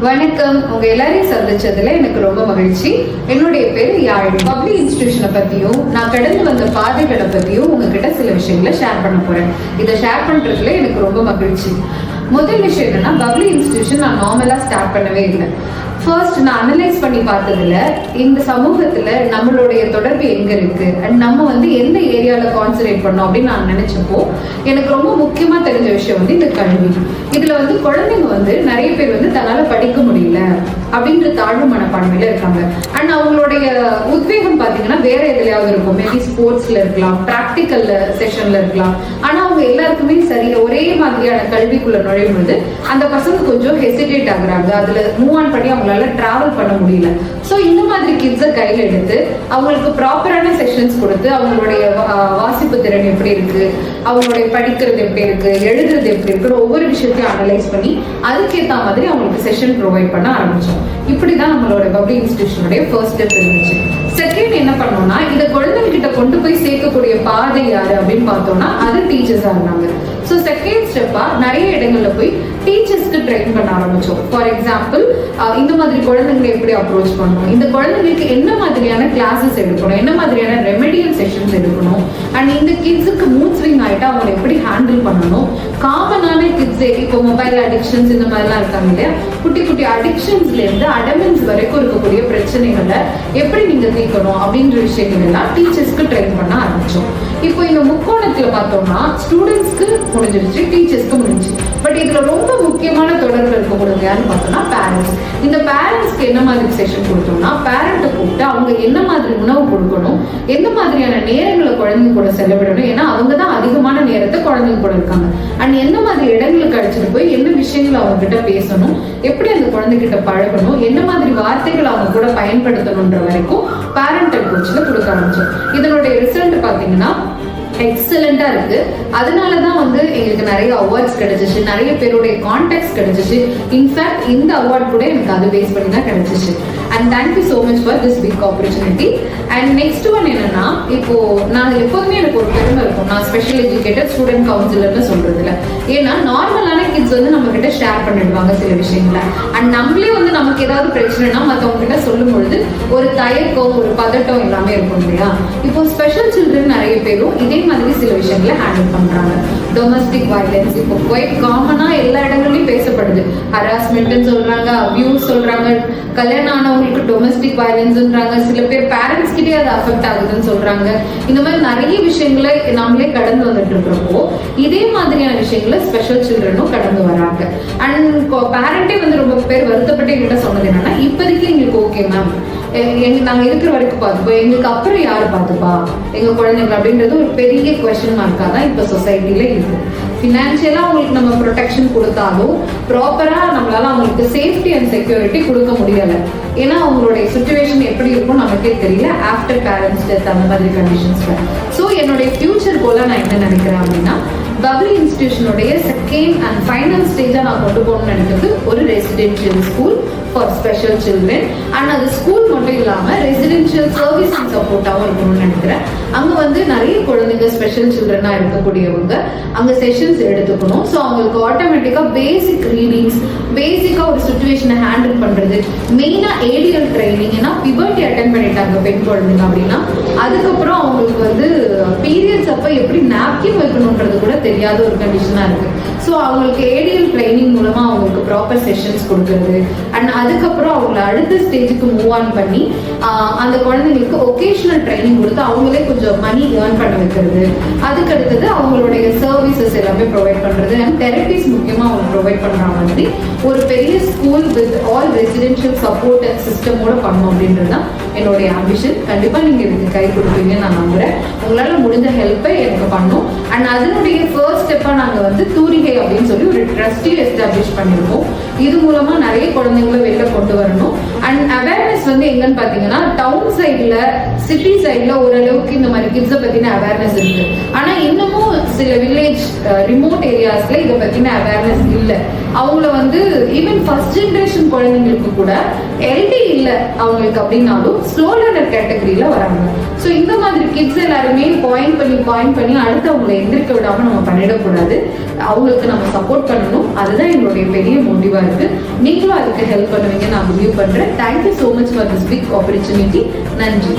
வணக்கம். உங்க எல்லாரையும் சந்திச்சதுல எனக்கு ரொம்ப மகிழ்ச்சி. என்னுடைய பேரு யாழ் பப்ளிக் இன்ஸ்டிடியூஷனை பத்தியும் நான் கடந்து வந்த பாதைகளை பத்தியும் உங்ககிட்ட சில விஷயங்களை ஷேர் பண்ண போறேன். இதை ஷேர் பண்றதுல எனக்கு ரொம்ப மகிழ்ச்சி. முதல் விஷயம் என்னன்னா பப்ளிக் இன்ஸ்டிடியூஷன் நான் நார்மலா ஸ்டார்ட் பண்ணவே இல்லை. ஃபர்ஸ்ட் நான் அனலைஸ் பண்ணி பார்த்ததுல இந்த சமூகத்துல நம்மளுடைய தொடர்பு எங்க இருக்கு? அண்ட் நம்ம வந்து எந்த ஏரியால கான்சன்ட்ரேட் பண்ணோம் அப்படின்னு நான் நினைச்சப்போ எனக்கு ரொம்ப முக்கியமா தெரிஞ்ச விஷயம் வந்து இந்த கல்வி. இதுல வந்து குழந்தைங்க வந்து நிறைய பேர் வந்து தன்னால படிக்க முடியல அப்படின்ற தாழ்வு மனப்பான்மையில இருக்காங்க. அண்ட் அவங்களுடைய உத்வேகம் பாத்தீங்கன்னா வேற எதுலயாவது இருக்கும். மேபி ஸ்போர்ட்ஸ்ல இருக்கலாம் ப்ராக்டிக்கல் செஷன்ல இருக்கலாம். ஆனா அவங்க எல்லாருக்குமே சரி ஒரே மாதிரியான கல்விக்குள்ள நுழையும் போது அந்த பசங்க கொஞ்சம் ஹெசிடேட் ஆகுறாங்க. அதுல மூவ் ஆன் பண்ணி அவங்களால டிராவல் பண்ண முடியல. ஸோ இந்த மாதிரி கிட்ஸை கையில் எடுத்து அவங்களுக்கு ப்ராப்பரான செஷன்ஸ் கொடுத்து அவங்களுடைய வாசிப்பு திறன் எப்படி இருக்கு அவங்களுடைய படிக்கிறது எப்படி இருக்கு எழுதுறது எப்படி இருக்கு ஒவ்வொரு விஷயத்தையும் அனலைஸ் பண்ணி அதுக்கேற்ற மாதிரி அவங்களுக்கு செஷன் ப்ரொவைட் பண்ண ஆரம்பிச்சோம். இப்படி தான் நம்மளோட பப்ளிக் இன்ஸ்டியூஷனுடைய ஃபர்ஸ்ட் ஸ்டெப் இருந்துச்சு. செகண்ட் என்ன பண்ணோம்னா இதை குழந்தைங்க கிட்ட கொண்டு போய் சேர்க்கக்கூடிய பாதை யாரு அப்படின்னு பார்த்தோம்னா அது டீச்சர்ஸா இருந்தாங்க. ஸோ செகண்ட் ஸ்டெப்பா நிறைய இடங்கள்ல போய் டீச்சர்ஸ்க்கு ட்ரெயின் பண்ண ஆரம்பிச்சோம். ஃபார் எக்ஸாம்பிள் இந்த மாதிரி குழந்தைங்களை எப்படி அப்ரோச் பண்ணணும்? இந்த குழந்தைங்களுக்கு என்ன மாதிரியான கிளாஸஸ் எடுக்கணும்? என்ன மாதிரியான ரெமெடியல் செஷன்ஸ் எடுக்கணும்? அண்ட் இந்த கிட்ஸுக்கு மூட் ஸ்விங் ஆயிட்டு அவங்களை எப்படி ஹேண்டில் பண்ணணும்? காமனான கிட்ஸ் இப்போ மொபைல் அடிக்ஷன்ஸ் இந்த மாதிரிலாம் இருக்காங்க இல்லையா குட்டி குட்டி அடிக்ஷன்ஸ்ல இருந்து அடமென்ஸ் வரைக்கும் இருக்கக்கூடிய பிரச்சனைகளை எப்படி நீங்க தீர்க்கணும் அப்படின்ற விஷயங்கள் எல்லாம் டீச்சர்ஸ்க்கு ட்ரெயின் பண்ண ஆரம்பிச்சோம் இப்போ இந்த முக்கோணத்துல பார்த்தோம்னா ஸ்டூடெண்ட்ஸ்க்கு முடிஞ்சிருச்சு டீச்சர்ஸ்க்கு முடிஞ்சு பட் இதுல ரொம்ப முக்கியமான தொடர்பு இருக்கக்கூடாது யாருன்னு பார்த்தோம்னா பேரண்ட்ஸ் இந்த பேரண்ட்ஸ்க்கு என்ன மாதிரி செஷன் கொடுத்தோம்னா பேரண்ட்டை கூப்பிட்டு அவங்க என்ன மாதிரி உணவு கொடுக்கணும் எந்த மாதிரியான நேரங்களை குழந்தைங்க கூட செலவிடணும் ஏன்னா அவங்க தான் அதிகமான நேரம் குழந்தைங்க கூட இருக்காங்க. அண்ட் எந்த மாதிரி இடங்களுக்கு அழைச்சிட்டு போய் என்ன விஷயங்களை அவங்க கிட்ட பேசணும்? எப்படி அந்த குழந்தைகிட்ட பழகணும்? என்ன மாதிரி வார்த்தைகள் அவங்க கூட பயன்படுத்தணுன்ற வரைக்கும் பேரண்டல் கோச்சில் கொடுக்க ஆரம்பிச்சோம். இதனுடைய ரிசல்ட் பார்த்தீங்கன்னா எக்ஸலண்டா இருக்கு. அதனால தான் வந்து எங்களுக்கு நிறைய அவார்ட்ஸ் கிடைச்சிச்சு. நிறைய பேருடைய கான்டாக்ட்ஸ் கிடைச்சிச்சு. இன்ஃபேக்ட் இந்த அவார்ட் கூட எனக்கு அது பேஸ் பண்ணி தான் கிடைச்சிச்சு. And thank you so much for this big opportunity and next one என்னன்னா இப்போ நான் எப்போதுமே எனக்கு ஒரு பெருமை இருக்கும். ஸ்பெஷல் எஜுகேட்டட் ஸ்டூடெண்ட் கவுன்சிலர்னு சொல்றதுல. ஏன்னா நார்மலான கிட்ஸ் வந்து நம்ம கிட்ட ஷேர் பண்ணிடுவாங்க சில விஷயங்களை. அண்ட் நம்மளே வந்து நமக்கு ஏதாவது பிரச்சனைனா மற்றவங்க கிட்ட சொல்லும் பொழுது ஒரு தயக்கம் ஒரு பதட்டம் எல்லாமே இருக்கும் இல்லையா? இப்போ ஸ்பெஷல் சில்ட்ரன் நிறைய பேரும் இதே மாதிரி சில விஷயங்களை ஹேண்டில் பண்றாங்க. டொமஸ்டிக் வயலன்ஸ் இப்போ குவைட் காமனா எல்லா இடங்கள்லயும் பேசப்படுது. ஹராஸ்மெண்ட்னு சொல்றாங்க அபியூஸ் சொல்றாங்க கல்யாணம் ஆனவங்களுக்கு டொமஸ்டிக் வயலன்ஸ்ன்றாங்க சில பேர் பேரண்ட்ஸ் கிட்டே அது அஃபெக்ட் ஆகுதுன்னு சொல்றாங்க. இந்த மாதிரி நிறைய விஷயங்களை நாமளே கடந்து வந்துட்டு இருக்கிறப்போ இதே மாதிரியான விஷயங்களை ஸ்பெஷல் சில்ட்ரனும் கடந்து வராங்க. அண்ட் பேரண்டே வந்து ரொம்ப பேர் வருத்தப்பட்டு என்கிட்ட சொன்னது என்னன்னா இப்போதைக்கு எங்க நாங்க இருக்கிற வரைக்கும் பார்த்துப்போம். எங்களுக்கு அப்புறம் யாரு பார்த்துப்பா? எங்க குழந்தைங்க அப்படின்றது ஒரு பெரிய கொஸ்டின் மார்க்கா தான் இப்ப சொசைட்டில இருக்கு. ஃபினான்ஷியலாக அவங்களுக்கு நம்ம ப்ரொடெக்ஷன் கொடுத்தாலும் ப்ராப்பரா நம்மளால அவங்களுக்கு சேஃப்டி அண்ட் செக்யூரிட்டி கொடுக்க முடியல. ஏன்னா அவங்களுடைய சுச்சுவேஷன் எப்படி இருக்கும் நமக்கே தெரியல. ஆஃப்டர் பேரண்ட்ஸ் டெத் அந்த மாதிரி கண்டிஷன்ஸ்ல ஸோ என்னுடைய ஃபியூச்சர் கோல நான் என்ன நினைக்கிறேன் அப்படின்னா பப்ளி இன்ஸ்டியூஷனுடைய செகண்ட் அண்ட் ஃபைனல் ஸ்டேஜாக நான் கொண்டு போகணும்னு நினைக்கிறது ஒரு residential school for special children and அது ஸ்கூல் மட்டும் இல்லாமல் ரெசிடென்ஷியல் சர்வீஸ் அண்ட் சப்போர்ட்டாகவும் இருக்கணும்னு நினைக்கிறேன். அங்கே வந்து நிறைய குழந்தைங்க ஸ்பெஷல் சில்ட்ரனாக இருக்கக்கூடியவங்க அங்கே செஷன்ஸ் எடுத்துக்கணும். ஸோ அவங்களுக்கு ஆட்டோமேட்டிக்காக பேசிக் ரீடிங்ஸ் பேசிக்காக ஒரு சுச்சுவேஷனை ஹேண்டில் பண்ணுறது மெயினாக ஏடியல் ட்ரைனிங் ஏன்னா பிபர்ட்டி அட்டன் பண்ணிட்டாங்க பெண் குழந்தைங்க அப்படின்னா அதுக்கப்புறம் அவங்களுக்கு வந்து பீரியட்ஸ் அப்போ எப்படி நாப்கின் வைக்கணுன்றது கூட தெரியாத ஒரு கண்டிஷனாக இருக்குது ஸோ அவங்களுக்கு ஏடியல் ட்ரைனிங் மூலமாக அவங்களுக்கு ப்ராப்பர் செஷன்ஸ் கொடுக்குறது. அண்ட் அதுக்கப்புறம் அவங்கள அடுத்த ஸ்டேஜுக்கு மூவ் ஆன் பண்ணி அந்த குழந்தைங்களுக்கு ஒகேஷனல் ட்ரைனிங் கொடுத்து அவங்களே கொஞ்சம் மணி ஏர்ன் பண்ண வைக்கிறது. அதுக்கு அடுத்தது அவங்களுடைய சர்வீசஸ் எல்லாமே ப்ரொவைட் பண்ணுறது அண்ட் தெரப்பிஸ் முக்கியமாக அவங்க ப்ரொவைட் பண்ணுற மாதிரி ஒரு பெரிய school with all residential support and சிஸ்டமோட பண்ணோம் அப்படின்றது தான் என்னுடைய அம்பிஷன் கண்டிப்பாக நீங்கள் இதுக்கு கை கொடுப்பீங்கன்னு நான் நம்புறேன். உங்களால் முடிஞ்ச ஹெல்ப்பை எனக்கு பண்ணும். அண்ட் அதனுடைய ஃபர்ஸ்ட் ஸ்டெப்பாக நாங்கள் வந்து தூரிகை அப்படின்னு சொல்லி ஒரு ட்ரஸ்டி எஸ்டாப்ளிஷ் பண்ணியிருக்கோம் இது மூலமாக நிறைய குழந்தைங்களை வெளில கொண்டு வரணும். அண்ட் அவேர்னஸ் வந்து எங்கன்னு பார்த்தீங்கன்னா டவுன் சைடில் சிட்டி சைடில் ஓரளவுக்கு இந்த மாதிரி கிட்ஸை பற்றின அவேர்னஸ் இருக்குது ஆனால் இன்னமும் சில வில்லேஜ் ரிமோட் ஏரியாஸில் இதை பற்றின அவேர்னஸ் இல்லை. அவங்கள வந்து ஈவன் ஃபர்ஸ்ட் ஜென்ரேஷன் குழந்தைங்களுக்கு கூட எல்டி அவங்களுக்கு அப்படின்னாலும் ஸ்லோ லேர்னர் கேட்டகரியில வராங்க. ஸோ இந்த மாதிரி கிட்ஸ் எல்லாருமே பாயிண்ட் பண்ணி பாயிண்ட் பண்ணி அடுத்து அவங்களை எந்திரிக்க விடாம நம்ம பண்ணிடக்கூடாது. அவங்களுக்கு நம்ம சப்போர்ட் பண்ணணும். அதுதான் எங்களுடைய பெரிய முடிவா இருக்கு. நீங்களும் அதுக்கு ஹெல்ப் பண்ணுவீங்க நான் முடிவு பண்றேன். Thank you so much for this big opportunity நன்றி.